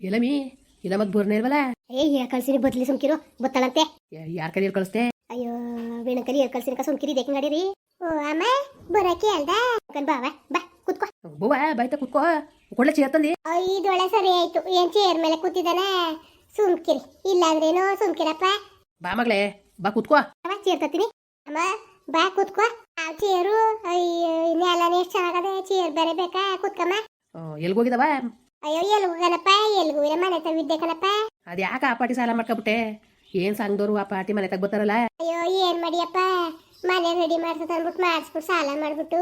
ಎಲ್ಲಮಿ ಇಲ್ಲ ಮತ್ತೆ ಬೋರ್ನ ಇಲ್ವಲ್ಲ ಏ ಹೇಳ ಕಳ್ಸಿನಿ ಬದ್ಲಿ ಸುಮ್ಕಿರು ಬತ್ತಳಂತೆ. ಯಾರ ಕೈಯಲ್ಲಿ ಕಳಿಸ್ತೆ ಅಯ್ಯೋ ವೀಣಕಲಿ ಹೇಳ ಕಳ್ಸಿರಿ ಕ ಸುಮ್ಕಿರಿ ಇದಕ್ಕೆ ನಡೀರಿ ಓ ಅಮ್ಮ ಬರಕ್ಕೆ ಅಲ್ದ? ಕಣ್ ಬಾವ ಬಾ ಕುತ್ಕೋ. ಬುವ ಬಾಯ್ತ ಕುತ್ಕೋ. ಕೊಡ್ಲೆ ಚೇರ್ ತಂದಿ. ಇದೊಳೆ ಸರಿ ಆಯ್ತು. ಏನ್ ಚೇರ್ ಮೇಲೆ ಕೂತಿದ್ದಾನೆ? ಸುಮ್ಕಿರಿ. ಇಲ್ಲಾಂದ್ರೇನು ಸುಮ್ಕಿರಪ್ಪ. ಬಾ ಮಗಳೇ ಬಾ ಕುತ್ಕೋ. ಅಮ್ಮ ಚೇರ್ ತತ್ತೀನಿ. ಅಮ್ಮ ಬಾ ಕುತ್ಕೋ. ಆ ಚೇರು ಅಯ್ಯೋ ನೆಲನೇ ಎಷ್ಟು ಚೆನ್ನಾಗದೆ ಚೇರ್ ಬೇರೆ ಬೇಕಾ? ಕೂತ್ಕಮ್ಮ. ಎಲ್ಗೋಗಿದವ ಅಯ್ಯೋ ಎಲ್ಗು ಕಣಪ್ಪ ಎಲ್ಗು ಇಲ್ಲ ಮನೆ ತವಿದ್ದೆ ಕಣಪ್ಪ ಅದ್ ಯಾಕೆ ಆ ಪಾಟಿ ಸಾಲ ಮಾಡ್ಕೊಬಿಟ್ಟೆ? ಏನ್ ಸಂಘದವ್ರು ಆ ಪಾಟಿ ಮನೆ ತಗ ಬರ್ತಾರಲ್ಲ? ಅಯ್ಯೋ ಏನ್ ಮಾಡಿಯಪ್ಪ? ಮನೆ ರೆಡಿ ಮಾಡ್ಸತ್ ಅನ್ಬಿಟ್ಟು ಮಾಡಿಸ್ಬಿಟ್ಟು ಸಾಲ ಮಾಡ್ಬಿಟ್ಟು.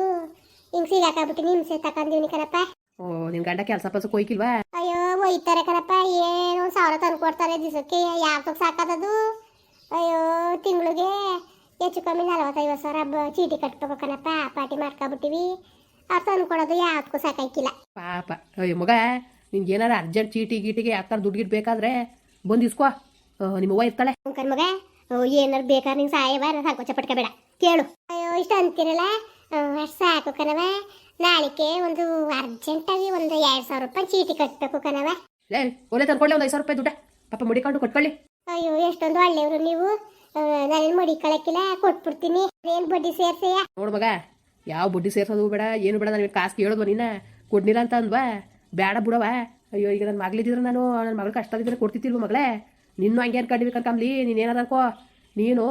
ಹಿಂಗ್ ಸಿಗಾಕಾಗ್ಬಿಟ್ಟು ನಿಮ್ಸೆ ತಕೊಂಡೀನಿ ಕಣಪ್ಪ ಓ ನಿನ್ ಗಂಡ ಕೆಲಸ ಪಸಕ್ ಕೊಯ್ಕಿಲ್ವಾ ಅಯ್ಯೋ ಒಯ್ತಾರೆ ಕಣಪ್ಪ ಏನು ಸಾವಿರ ತಂದು ಕೊಡ್ತಾರೆ ದಿವಸಕ್ಕೆ. ಯಾವ್ದಕ್ಕೆ ಸಾಕದದು? ಅಯ್ಯೋ ತಿಂಗಳಿಗೆ ಹೆಚ್ಚು ಕಮ್ಮಿ ನಲವತ್ತೈವತ್ತು ಸಾವಿರ ಬ- ಚೀಟಿ ಕಟ್ಬೇಕು ಕಣಪ್ಪ ಆ ಪಾಟಿ ಮಾಡ್ಕೊಬಿಟ್ಟಿವಿ. ಅವ್ರು ಅನ್ಕೊಳೋದು ಯಾವ್ದಕ್ಕೂ ಸಾಕಾಗಿಲ್ಲ ಪಾಪ. ಅಯ್ಯೋ ಮಗ ನಿನ್ಗೆ ಏನಾರ ಅರ್ಜೆಂಟ್ ಚೀಟಿ ಗೀಟಿಗೆ ಯಾಕಾರ ದುಡ್ಡು ಬೇಕಾದ್ರೆ ಬಂದು ಇಸ್ಕೋ. ನಿಮ್ಮ ಅವ್ವ ಇರ್ತಾಳೆ. ಕಣ್ ಮಗ ಏನಾರು ಬೇಕಾದ್ರೆ ನಿಂಗೆ ಸಹಾಯ ಬಾರ ಸಂಕೋಚ ಪಟ್ಕೋಬೇಡ ಕೇಳು. ಅಯ್ಯೋ ಇಷ್ಟ ಅಂತೀರಲ್ಲ? ಅಷ್ಟು ಸಾಕು ಕಣವ ನಾಳಿಕೆ ಒಂದು ಅರ್ಜೆಂಟಾಗಿ ಒಂದು ಎರಡು ಸಾವಿರ ರೂಪಾಯಿ ಚೀಟಿ ಕಟ್ಟಬೇಕು ಕಣವ ಲೇ ಒಲೆ ತಂದ್ಕೊಳ್ಳಿ ಒಂದು ಐದು ಸಾವಿರ ರೂಪಾಯಿ ದುಡ್ಡ. ಪಾಪ ಮುಡಿಕೊಂಡು ಕೊಟ್ಕೊಳ್ಳಿ. ಅಯ್ಯೋ ಎಷ್ಟೊಂದು ಒಳ್ಳೆಯವರು ನೀವು. ನಾನು ಮಡಿಕೊಳಕ್ಕಿಲ್ಲ ಕೊಟ್ಬಿಡ್ತೀನಿ. ಏನು ಬಡ್ಡಿ ಸೇರ್ಸೆಯ ನೋಡು ಮಗ ಯಾವ ಬಡ್ಡಿ ಸೇರ್ಸೋದು ಬೇಡ, ಏನು ಬೇಡ ನನಗೆ ಕಾಸು ಕೇಳೋದು ನೀನ. ಕೊಡ್ನಿಲ್ಲ ಅಂತ ಅಂದ್ವಾ. ಬೇಡ ಬಿಡವ ಅಯ್ಯೋ, ಈಗ ನನ್ನ ಮಗಳಿದ್ರೆ ನಾನು ನನ್ನ ಮಗಳ ಕಷ್ಟ ಇದ್ರೆ ಕೊಡ್ತಿತ್ತಿಲ್ವ ಮಗಳೇ? ನಿನ್ನೂ ಹಂಗೆ ಅನ್ಕೊಂಡಿವಿ ಕನ್ಕಂಬ್ಲಿ ನೀನು ಏನಾರ ಅನ್ಕೋ ನೀನು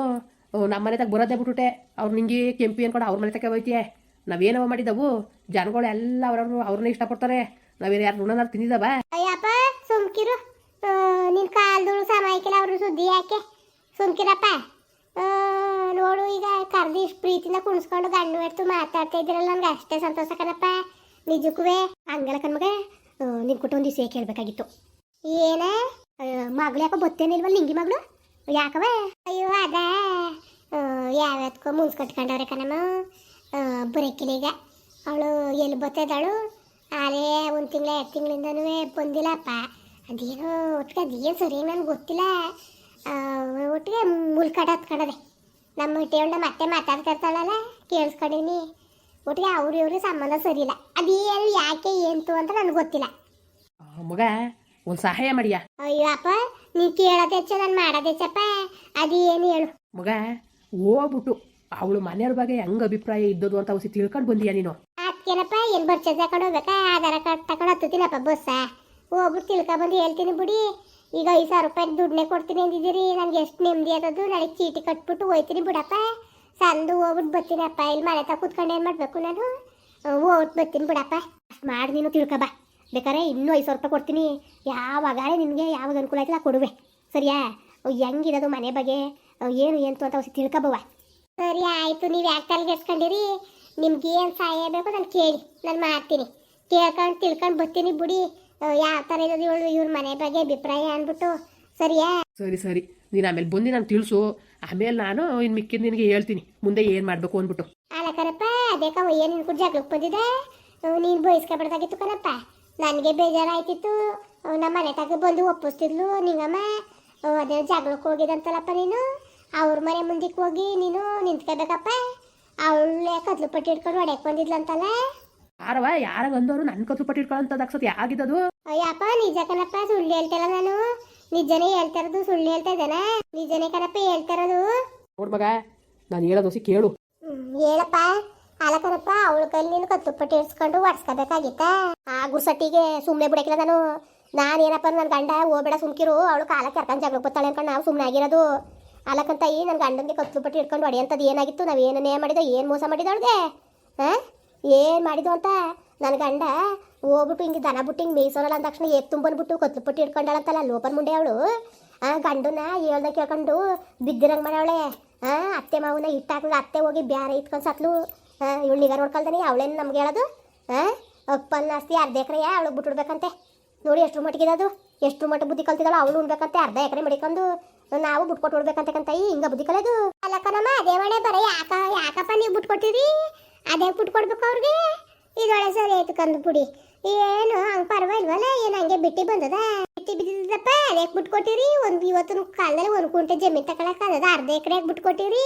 ನಮ್ಮ ಮನೆ ತಗ ಬರೋದೇ ಬಿಟ್ಬಿಟ್ಟೆ. ಅವ್ರು ನಿಂಗೆ ಕೆಂಪಿ ಅನ್ಕೊಂಡು ಅವ್ರ ಮನೆ ತಗ ಹೋಯ್ತೀಯ? ನಾವೇನವ ಮಾಡಿದ್ದವು ಜನಗಳು ಎಲ್ಲ ಅವ್ರವ್ರು ಅವ್ರನ್ನ ಇಷ್ಟಪಡ್ತಾರೆ. ನಾವೇನು ಯಾರು ಋಣನಾರು ತಿಂದಿದ್ದಾವ ಅಯ್ಯಪ್ಪ, ಸುಮ್ಕಿರು. ನಿನ್ನ ಕಾಲ್ದಳು ಸಮಯಕ್ಕಿಲ್ಲ ಅವರು ಸುದ್ದಿ ಯಾಕೆ? ಸುಮ್ಕಿರಪ್ಪ. ನೋಡು, ಈಗ ಕರ್ದು ಇಷ್ಟು ಪ್ರೀತಿಯಿಂದ ಕುಣಿಸ್ಕೊಂಡು ಗಂಡು ಎತ್ತು ಮಾತಾಡ್ತಾ ಇದ್ದೀರಲ್ಲ, ನನ್ಗೆ ಅಷ್ಟೇ ಸಂತೋಷ ಕಣಪ್ಪ. ನಿಜಕ್ಕೂ ಹಂಗಲ್ಲ ಕಣ್ಮಗ ನಿನ್ ಕುಟುಂಬ ದಿವಸ ಕೇಳಬೇಕಾಗಿತ್ತು. ಏನೇ? ಮಗಳು ಯಾಕೋ ಬತ್ತೇನಿಲ್ವಲ್ಲ ನಿಂಗಿ ಮಗಳು? ಯಾಕವ ಅಯ್ಯೋ, ಅದ ಯಾವ್ಯಾತ್ಕೋ ಮುನ್ಸ್ ಕಟ್ಕೊಂಡವ್ರೆ ಕಣಮ್ಮ. ಬರಕಿಲ್ಲ ಈಗ. ಅವಳು ಎಲ್ಲಿ ಬತ್ತದಳು? ಆಲೇ ಒಂದು ತಿಂಗಳ, ಎರಡು ತಿಂಗಳಿಂದನೂ ಬಂದಿಲ್ಲಪ್ಪ. ಅದೇನೋ ಒಟ್ಟಿಗೆ ಅದೇನು ಸರಿ ನನಗೆ ಗೊತ್ತಿಲ್ಲ. ಒಟ್ಟಿಗೆ ಮುಲ್ಕಡ ಹತ್ಕೊಂಡದೆ ನಮ್ಮ ಹೊಟ್ಟೆಯೊಂಡ ಮತ್ತೆ ಮಾತಾಡ್ತಾ ಇರ್ತಾಳಲ್ಲ ಕೇಳಿಸ್ಕೊಂಡಿನಿ. ಒಟ್ಟಿಗೆ ಅವ್ರು ಇವ್ರಿಗೆ ಸಂಬಂಧ ಸರಿ ಇಲ್ಲ ಅದೇನು ಯಾಕೆ ಏನ್ತು ಅಂತ ನನಗೆ ಗೊತ್ತಿಲ್ಲ. ಮಗ ಒಂದು ಸಹಾಯ ಮಾಡಿಯಾ? ಅಯ್ಯೋ ಅಪ್ಪ ನೀನು ಕೇಳೋದೆಚ್ಚ ನಾನು ಮಾಡೋದೆಚ್ಚಪ್ಪ. ಏನು ಹೇಳು. ಮಗ ಹೋಗ್ಬಿಟ್ಟು ಅವಳು ಮನೆಯವ್ರ ಬಗ್ಗೆ ಹೆಂಗೆ ಅಭಿಪ್ರಾಯ ಇದ್ದದು ಅಂತ ಅವಸಿ ತಿಳ್ಕೊಂಡು ಬಂದಿಯಾ ನೀನು? ಅದಕ್ಕೇನಪ್ಪ ಏನು ಬರ್ಚೇಸ್ ತಗೊಂಡು ಹೋಗ್ಬೇಕಾ? ಆಧಾರ ಕಾರ್ಡ್ ತಗೊಂಡು ಹತ್ತಿನಪ್ಪ ಬಸ್ಸ? ಹೋಗ್ಬಿಟ್ಟು ತಿಳ್ಕೊಬಂದು ಹೇಳ್ತೀನಿ ಬಿಡಿ. ಈಗ ಐದು ಸಾವಿರ ರೂಪಾಯಿ ದುಡ್ಡನ್ನೇ ಕೊಡ್ತೀನಿ ಅಂದಿದ್ದೀರಿ. ನನಗೆ ಎಷ್ಟು ನೆಮ್ಮದಿ ಆದದ್ದು. ನಾಳೆ ಚೀಟಿ ಕಟ್ಬಿಟ್ಟು ಹೋಯ್ತೀನಿ ಬಿಡಪ್ಪ. ಸಂದು ಹೋಗ್ಬಿಟ್ಟು ಬರ್ತೀನಪ್ಪ ಇಲ್ಲಿ ಮನೆ ತಾ ಕೂತ್ಕೊಂಡು ಏನು ಮಾಡಬೇಕು ನಾನು? ಹೋಗ್ಬಿಟ್ಟು ಬರ್ತೀನಿ ಬಿಡಪ್ಪ. ಮಾಡಿ ನೀನು ತಿಳ್ಕೊಬ ಬಾ. ಬೇಕಾದ್ರೆ ಇನ್ನೂ ಐದು ಸಾವಿರ ರೂಪಾಯಿ ಕೊಡ್ತೀನಿ. ಯಾವಾಗ ನಿನಗೆ ಯಾವಾಗ ಅನುಕೂಲ ಆಯ್ತಲ್ಲ ಕೊಡುವೆ. ಸರಿಯಾ? ಹೆಂಗಿರೋದು ಮನೆ ಬಗ್ಗೆ? ಏನು ಏನು ಅಂತ ಹೊಸ ತಿಳ್ಕೊಬವ ಸರಿ, ಆಯಿತು. ನೀವು ಯಾಕೆ ತಲೆಗೆಡ್ಸ್ಕೊಂಡಿರಿ ನಿಮ್ಗೆ ಏನು ಸಹಾಯ ಬೇಕು ನಾನು ಕೇಳಿ. ನಾನು ಮಾಡ್ತೀನಿ. ಕೇಳ್ಕೊಂಡು ತಿಳ್ಕೊಂಡು ಬರ್ತೀನಿ ಬಿಡಿ. ಯಾವ ಥರ ಇರೋದು ಇವಳು ಇವ್ರ ಮನೆ ಬಗ್ಗೆ ಅಭಿಪ್ರಾಯ ಅಂದ್ಬಿಟ್ಟು ಸರಿಯಾ? ಸರಿ ಸರಿ. ನೀನು ಆಮೇಲೆ ಬಂದು ನಾನು ತಿಳಿಸು. ಆಮೇಲೆ ನಾನು ಇನ್ನು ಮಿಕ್ಕಿದ ನಿನಗೆ ಹೇಳ್ತೀನಿ. ಮುಂದೆ ಏನು ಮಾಡಬೇಕು ಅಂದ್ಬಿಟ್ಟು. ಅಲ್ಲ ಕರಪ್ಪ ಅದೇ ಒಯ್ಯ ನಿನ್ ಕೂಡ ಜಗಳಕ್ಕೆ ಬಂದಿದೆ. ನೀನು ಬಯಸ್ಕೊಬಿಡ್ದಾಗಿತ್ತು ಕರಪ್ಪ. ನನಗೆ ಬೇಜಾರಾಯ್ತಿತ್ತು. ನಮ್ಮ ಮನೆ ತಗ ಬಂದು ಒಪ್ಪಿಸ್ತಿದ್ಲು ನಿಂಗಮ್ಮ. ಅದೇ ಜಗಳಕ್ಕೆ ಹೋಗಿದಂತಲ್ಲಪ್ಪ ನೀನು? ಅವ್ರ ಮನೆ ಮುಂದಕ್ಕೆ ಹೋಗಿ ನೀನು ನಿಂತ್ಕೋಬೇಕಪ್ಪ. ಅವಳೇ ಕತ್ಲು ಪಟ್ಟಿ ಇಟ್ಕೊಂಡು ಹೊಡ್ಯಕ್ಕೆ ಬಂದಿದ್ಲಂತಲ್ಲ ಯಾರವ? ಯಾರ ಬಂದವರು ನನ್ನ ಕತ್ಲು ಪಟ್ಟು ಇಟ್ಕೊಳ್ಳೋಂಥದ್ದು ಅಕ್ಸತ್ ಯಾಗಿದ್ದದು ಅಯ್ಯಪ್ಪ ನಿಜ ಕನಪ್ಪ ಸುಳ್ಳು ಹೇಳ್ತಾರ ನಾನು. ನಿಜನೇ ಹೇಳ್ತಾ ಇರೋದು ಸುಳ್ಳು ಹೇಳ್ತಾ ಇದ್ದಾನ. ನಿಜನೇ ಕನಪ್ಪ ಹೇಳ್ತಾರದು ನೋಡ್ ಮಗ ನಾನು ಹೇಳೋದು ಹೊಸಿ ಕೇಳು. ಹ್ಮ್, ಹೇಳಪ್ಪ. ಅಲ್ಲ ಕಣಪ್ಪ ಅವಳ ಕೈಲಿ ನೀನು ಕತ್ತು ಪಟ್ಟಿ ಇಡ್ಸ್ಕೊಂಡು ಒಡ್ಸ್ಕೋಬೇಕಾಗಿತ್ತ? ಆ ಗುರ್ಸಟ್ಟಿಗೆ ಸುಮ್ಮನೆ ಬಿಡಕಿಲ್ಲ ನಾನು. ನಾನು ಏನಪ್ಪ ನನ್ನ ಗಂಡ ಹೋಗ್ಬೇಡ ಸುಮ್ಕಿರು. ಅವಳು ಕಾಲ ಕರ್ಕೊಂಡು ಜಗಳ ಬತ್ತಾಳೆ ಅನ್ಕೊಂಡು ನಾವು ಸುಮ್ಮನೆ ಆಗಿರೋದು. ಅಲ್ಲಕ್ಕಂತ ಈ ನನ್ನ ಗಂಡನಿಗೆ ಕತ್ತು ಪಟ್ಟಿ ಇಟ್ಕೊಂಡು ಹೊಡೆಯಂಥದ್ದು ಏನಾಗಿತ್ತು? ನಾವು ಏನೇ ಮಾಡಿದೋ ಏನು ಮೋಸ ಮಾಡಿದ ಅವಳಿಗೆ? ಹಾಂ? ಏನು ಮಾಡಿದ್ವು ಅಂತ? ನನ್ನ ಗಂಡ ಹೋಗ್ಬಿಟ್ಟು ಹಿಂಗೆ ದನ ಬಿಟ್ಟು ಹಿಂಗೆ ಮೇಯ್ಸೋರಲ್ಲ ಅಂದ ತಕ್ಷಣ ಏಕ್ ತುಂಬನ್ಬಿಟ್ಟು ಕತ್ಲು ಪಟ್ಟಿ ಇಟ್ಕೊಂಡಾಳಂತಲ್ಲ ಲೋಪನ್ ಮುಂಡೆ ಅವಳು. ಆ, ಗಂಡನ ಹೇಳ್ದ ಕೇಳ್ಕೊಂಡು ಬಿದ್ದಿರಂಗೆ ಮಾಡವಳೆ ಹಾಂ ಅತ್ತೆ ಮಾವನ ಇಟ್ಟಾಕ್ಲ ಅತ್ತೆ ಹೋಗಿ ಬ್ಯಾರೆ ಇಟ್ಕೊಂಡು ಸತ್ಲು. ಇವಳು ನಿಗಾ ನೋಡ್ಕೊಳ್ತಾನೆ, ಅವಳೇನು ನಮ್ಗೆ ಹೇಳೋದು? ಅಪ್ಪನ ಆಸ್ತಿ ಅರ್ಧ ಎಕರೆ ಅವಳು ಬಿಟ್ಬಿಡ್ಬೇಕಂತೆ. ನೋಡಿ ಎಷ್ಟು ಮಟ್ಟಿಗೆ ಅದು? ಎಷ್ಟು ಮಟ್ಟ ಬುದ್ಧಿ ಕಲ್ತಿದ್ದಾಳು ಅವಳು ಉಣ್ಬೇಕಂತೆ, ಅರ್ಧ ಎಕರೆ ಮಡಿಕೊಂಡು ನಾವು ಬಿಟ್ಕೊಟ್ಟು ಉಡ್ಬೇಕಂತೆ ಕಂತ ಹಿಂಗ ಬುದ್ಧಿ ನಮ್ಮ ಅದೇ ಮಾಡೇ ಬರೀ, ಯಾಕ ಯಾಕಪ್ಪ ನೀವು ಬಿಟ್ಕೊಟ್ಟಿರಿ? ಅದೇ ಬಿಟ್ಕೊಡ್ಬೇಕು ಅವ್ರಿಗೆ? ಇದೊಳೆ ಸರಿ ಆಯ್ತು ಕಂದು ಪುಡಿ. ಏನು, ಹಂಗೆ ಪರವಾಗಿಲ್ವಲ್ಲ? ಏನು ಹಂಗೆ ಬಿಟ್ಟಿ ಬಂದದ? ಬಿಟ್ಟಿ ಬಿದ್ದಿದ್ದಪ್ಪ ಅದಕ್ಕೆ ಬಿಟ್ಕೊಟ್ಟಿರಿ ಒಂದು ಇವತ್ತಿನ ಕಾಲದಲ್ಲಿ ಒಂದು ಕುಂಟೆ ಜಮೀನ್ ತಕೊಳಕ್ ಅದ ಅರ್ಧ ಎಕರೆಗೆ ಬಿಟ್ಕೊಟ್ಟಿರಿ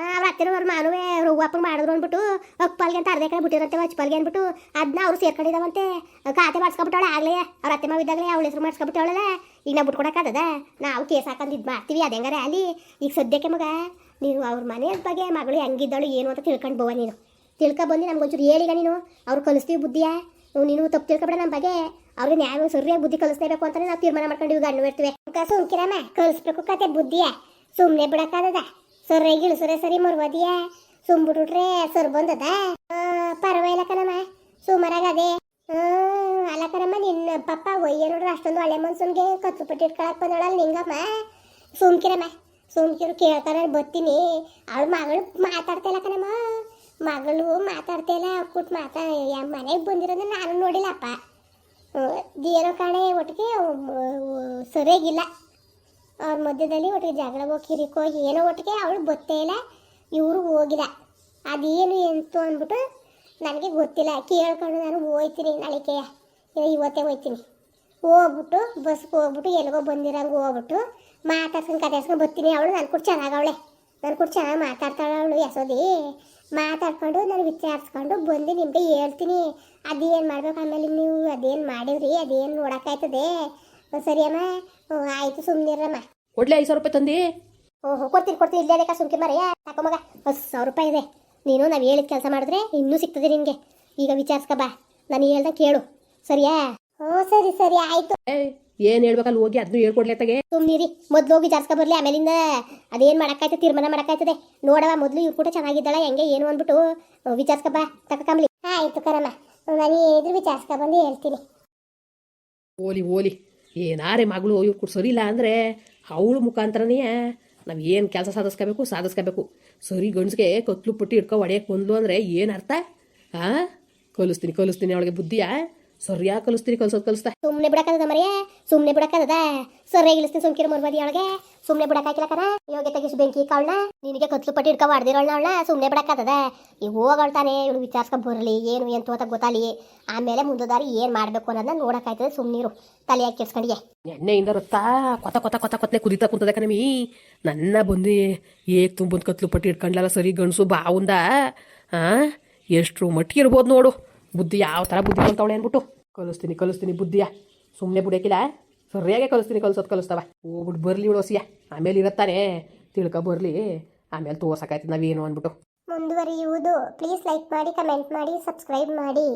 ಕೊಟ್ಟಿರಿ? ಅತ್ತೆನೂ ಅವ್ರ ಮಾನುವೆ ರಘುವಪ್ಪಂಗೆ ಮಾಡಿದ್ರು ಅಂದ್ಬಿಟ್ಟು ಅಪ್ಪಲ್ಗೆ ಅಂತ ಅರ್ಧ ಎಕರೆ ಬಿಟ್ಟಿರಂತೆ ಹಚ್ಪಾಲ್ಗೆ ಅಂದ್ಬಿಟ್ಟು ಅದನ್ನ ಅವ್ರು ಸೇರ್ಕೊಂಡಿದ್ದಾವಂತೆ ಖಾತೆ ಮಾಡಿಸ್ಕೊಬಿಟ್ಟವಳೆ ಆಗ್ಲೇ, ಅವ್ರ ಅತ್ತೆ ಮಾವಿದ್ದಾಗಲೇ ಅವಳ ಹೆಸರು ಮಾಡಿಸ್ಕೊಬಿಟ್ಟವಳಲ್ಲ. ಈಗ ನಾವು ಬಿಟ್ಕೊಡಕ್ಕಾಗದ ನಾವು ಕೇಸ್ ಹಾಕೊಂಡು ಇದು ಮಾಡ್ತೀವಿ, ಅದು ಹೆಂಗಾರೆ ಅಲ್ಲಿ? ಈಗ ಸದ್ಯಕ್ಕೆ ಮಗ, ನೀನು ಅವ್ರ ಮನೆ ಬಗ್ಗೆ ಮಗಳು ಹೆಂಗಿದ್ದಾಳು, ಏನು ಅಂತ ತಿಳ್ಕೊಂಡು ಬೋವ ನೀನು. ತಿಳ್ಕೊ ಬಂದು ನಮ್ಗೆ ಒಂಚೂರು ಹೇಳಿಗ ನೀನು. ಅವ್ರು ಕಲಿಸ್ತೀವಿ ಬುದ್ಧಿಯ. ನೀನು ತಪ್ಪು ತಿಳ್ಕೊಬೇಡ ನಮ್ಮ ಬಗ್ಗೆ. ಅವ್ರಿಗೆ ನ್ಯಾಯ ಸರಿಯಾಗಿ ಬುದ್ಧಿ ಕಲಿಸ್ಲೇಬೇಕು ಅಂತಾನೆ ನಾವು ತೀರ್ಮಾನ ಮಾಡ್ಕೊಂಡಿವಿ ಅಣ್ಣ ಇರ್ತೀವಿ ಸುಮ್ಕಿರಮ್ಮ ಕಲಿಸ್ಬೇಕು ಕತೆ ಬುದ್ಧಿಯ. ಸುಮ್ಮನೆ ಬಿಡಕ್ಕಾಗದ. ಸರಿಯಾಗಿ ಸರ ಸರಿ ಮರ್ವದಿಯ. ಸುಮ್ ಬಿಟ್ಬಿಟ್ರೆ ಸರ್ ಬಂದದ. ಪರವಾಗಿಲ್ಲ ಕಣಮ್ಮ. ಸುಮಾರಾಗ ಅದೇ. ಅಲ್ಲ ಕಣಮ್ಮ, ನಿನ್ನ ಪಪ್ಪ ಒಯ್ಯ ನೋಡ್ರಿ ಅಷ್ಟೊಂದು ಹಳೆ ಮನ್ಸನ್ಗೆ ಕತ್ತು ಪಟ್ಟಿ ಇಟ್ಕೊಳಕ್ ಬಂದಳಲ್ಲ ನಿಂಗಮ್ಮ ಸುಮ್ಕಿರಮ್ಮ ಸುಮ್ಕಿರು ಕೇಳ್ತಾರ, ಬರ್ತೀನಿ. ಅವಳು ಮಗಳು ಮಾತಾಡ್ತಿಲ್ಲ ಕಣಮ್ಮ. ಮಗಳು ಮಾತಾಡ್ತಿಲ್ಲ ಕೂಟ್ ಮಾತಾ ಮನೆಗೆ ಬಂದಿರೋದು ನಾನು ನೋಡಿಲ್ಲಪ್ಪ. ಏನೋ ಕಾಣೆ, ಒಟ್ಟಿಗೆ ಸರಿಯಾಗಿಲ್ಲ. ಅವ್ರ ಮಧ್ಯದಲ್ಲಿ ಒಟ್ಟಿಗೆ ಜಗಳ ಕಿರಿಕೋ, ಏನೋ ಒಟ್ಟಿಗೆ ಅವಳು ಬತ್ತೇ ಇಲ್ಲ, ಇವರು ಹೋಗಿಲ್ಲ. ಅದೇನು ಎಂತು ಅಂದ್ಬಿಟ್ಟು ನನಗೆ ಗೊತ್ತಿಲ್ಲ. ಕೇಳ್ಕೊಂಡು ನಾನು ಹೋಯ್ತೀನಿ ನಾಳಿಕೆಯ ಇವತ್ತೇ ಹೋಯ್ತೀನಿ. ಹೋಗ್ಬಿಟ್ಟು, ಬಸ್ಗೆ ಹೋಗ್ಬಿಟ್ಟು, ಎಲ್ಲಿಗೋ ಬಂದಿರಂಗೆ ಹೋಗ್ಬಿಟ್ಟು, ಮಾತಾಡ್ಸ್ಕೊಂಡು ಕಥೆಸ್ಕೊಂಡು ಬರ್ತೀನಿ ಅವಳು ನನ್ನ ಕೂಡ ಚೆನ್ನಾಗವಳೆ ನನ್ನ ಕೂಡ ಚೆನ್ನಾಗಿ ಮಾತಾಡ್ತಾಳೆ ಅವಳು ಯಶೋದಿ ಮಾತಾಡ್ಕೊಂಡು ನಾನು ವಿಚಾರಿಸ್ಕೊಂಡು ಬಂದು ನಿಮಗೆ ಹೇಳ್ತೀನಿ. ಅದೇನು ಮಾಡ್ಬೇಕು? ಆಮೇಲೆ ನೀವು ಅದೇನು ಮಾಡಿವ್ರಿ? ಅದೇನು ನೋಡೋಕ್ಕಾಯ್ತದೆ? ಸರಿಯಮ್ಮ ಹ್ಞೂ ಆಯಿತು ಸುಮ್ಮನಿರಮ್ಮ ಕೊಡ್ಲಿ ಐದು ಸಾವಿರ ರೂಪಾಯಿ ತಂದು? ಓಹೋ ಕೊಡ್ತೀನಿ ಕೊಡ್ತೀನಿ. ಇಲ್ಲೇ ಬೇಕಾ ಸುಮ್ಕೆ ಮರೆಯ. ತಕೋ ಮಗ. ಹತ್ತು ಸಾವಿರ ರೂಪಾಯಿ ಇದೆ. ನೀನು ನಾವು ಹೇಳಿದ ಕೆಲಸ ಮಾಡಿದ್ರೆ ಇನ್ನೂ ಸಿಗ್ತದೆ ನಿನಗೆ ಈಗ ವಿಚಾರಿಸ್ಕೊ ಬಾ. ನಾನು ಹೇಳ್ದಂಗೆ ಕೇಳು. ಸರಿಯಾ? ಹ್ಞೂ ಸರಿ ಸರಿ ಆಯ್ತು. ಏನು ಹೇಳ್ಬೇಕಲ್ಲ ಹೋಗಿ ಅದನ್ನು ಹೇಳ್ಕೊಡ್ಲಿ ಅತ್ತಗೆ. ಸುಮ್ಮನಿರಿ ಮೊದಲು ಹೋಗಿ ಜಾಸ್ಕ ಬರಲಿ ಆಮೇಲಿಂದ ಅದೇನ್ ಮಾಡೋಕ್ಕಾಯ್ತದೆ ತೀರ್ಮಾನ ಮಾಡಕ್ಕಾಯ್ತದೆ. ನೋಡವ ಮೊದ್ಲು ಇವ್ರು ಕೂಡ ಚೆನ್ನಾಗಿದ್ದಾಳ ಹೆಂಗೆ ಏನು ಅಂದ್ಬಿಟ್ಟು ವಿಚಾರಿಸ್ಕೊ ಬಾ ತಕಂಬ್ಲಿ ಆಯಿತು ಕರಮ್ಮ ನಾನು ಏನಿದ್ರು ವಿಚಾರಿಸ್ಕೊ ಬಂದು ಹೇಳ್ತೀನಿ. ಓಲಿ ಓಲಿ ಏನಾರೇ ಮಗಳು ಇವ್ರು ಕೂಡ ಸರಿ ಇಲ್ಲ ಅಂದ್ರೆ ಅವಳು ಮುಖಾಂತರನೇ ನಾವು ಏನು ಕೆಲಸ ಸಾಧಿಸ್ಕೋಬೇಕು ಸಾಧಿಸ್ಕೋಬೇಕು. ಸರಿ ಗಂಡ್ಸ್ಗೆ ಕತ್ಲು ಪುಟ್ಟಿ ಇಟ್ಕೊ ಒಡೆಯಕ್ಕೆ ಬಂದ್ಲು ಅಂದರೆ ಏನು ಅರ್ಥ? ಹಾಂ ಕಲಿಸ್ತೀನಿ ಕಲಿಸ್ತೀನಿ ಅವಳಿಗೆ ಬುದ್ಧಿಯ? ಸರಿಯಾಗಿ ಕಲಿಸ್ತೀರಿ? ಕಲ್ಸೋದು ಕಲಿಸ್ತಾ? ಸುಮ್ಮನೆ ಬಿಡಕ್ಕದ ಮರಿಯ ಸುಮ್ಮನೆ ಬಿಡಕ್ಕದ ಸರಿಯಾಗಿ ಇಳಿಸ್ತೀನಿ ಸುಮ್ಕಿರ ಅವಳಿಗೆ. ಸುಮ್ಮನೆ ಬಿಡಕ್ಕಾಕಿಲ್ಲ ಕರ ಯೋಗ್ಯ ತೆಗಿಸ್ ಬೆಂಕಿ ಕಾವಳ ನಿನಗೆ ಕತ್ಲು ಪಟ್ಟಿ ಇಡ್ಕ ಹೊಡೆದಿರೋಳ ಅವಳ ಸುಮ್ಮನೆ ಬಿಡಕ್ಕದ ಈಗ ಹೋಗಳ್ತಾನೆ ಇವಳು ವಿಚಾರಿಸ್ಕ ಬರಲಿ ಏನು ಎಂತ ಅಂತ ಗೊತ್ತಾಲಿ. ಆಮೇಲೆ ಮುಂದೋದಾರಿ ಏನು ಮಾಡಬೇಕು ಅನ್ನೋದನ್ನ ನೋಡಕ್ಕಾಯ್ತದೆ ಸುಮ್ಮನಿರು ತಲೆ ಹಾಕಿ ಕೆಡ್ಸ್ಕೊಂಡಿಗೆ. ಎಣ್ಣೆಯಿಂದ ರೊತ್ತಾ ಕೊತ ಕೊತ ಕೊತ ಕೊತ್ತಲೆ ಕುದಿತಾ ಕುಂತದ ಕಣಮಿ. ನನ್ನ ಬಂದು ಏಕ್ ತುಂಬ ಕತ್ಲು ಪಟ್ಟಿ ಇಟ್ಕೊಂಡ್ಲಲ್ಲ ಸರಿ ಗಂಡಸು ಬಾವುಂದ. ಆ ಎಷ್ಟು ಮಟ್ಟಿಗೆ ಇರ್ಬೋದು ನೋಡು. ಬುದ್ಧಿ ಯಾವ ಥರ ಬುದ್ಧಿ ಕಲ್ತವಳೆ ಅಂದ್ಬಿಟ್ಟು. ಕಲಿಸ್ತೀನಿ ಕಲಿಸ್ತೀನಿ ಬುದ್ಧಿಯ. ಸುಮ್ಮನೆ ಬಿಡೋಕಿಲ್ಲ ಸರಿಯಾಗೆ ಕಲಿಸ್ತೀನಿ, ಕಲಿಸೋದು ಕಲಿಸ್ತಾವ. ಹೋಗ್ಬಿಟ್ಟು ಬರಲಿ ಉಳೋಸಿಯ ಆಮೇಲೆ ಇರತ್ತಾನೆ. ತಿಳ್ಕೊ ಬರಲಿ. ಆಮೇಲೆ ತೋರ್ಸಕ್ಕಾಯ್ತು ನಾವೇನು ಅಂದ್ಬಿಟ್ಟು. ಮುಂದುವರಿಯುವುದು. ಪ್ಲೀಸ್ ಲೈಕ್ ಮಾಡಿ ಕಮೆಂಟ್ ಮಾಡಿ ಸಬ್ಸ್ಕ್ರೈಬ್ ಮಾಡಿ.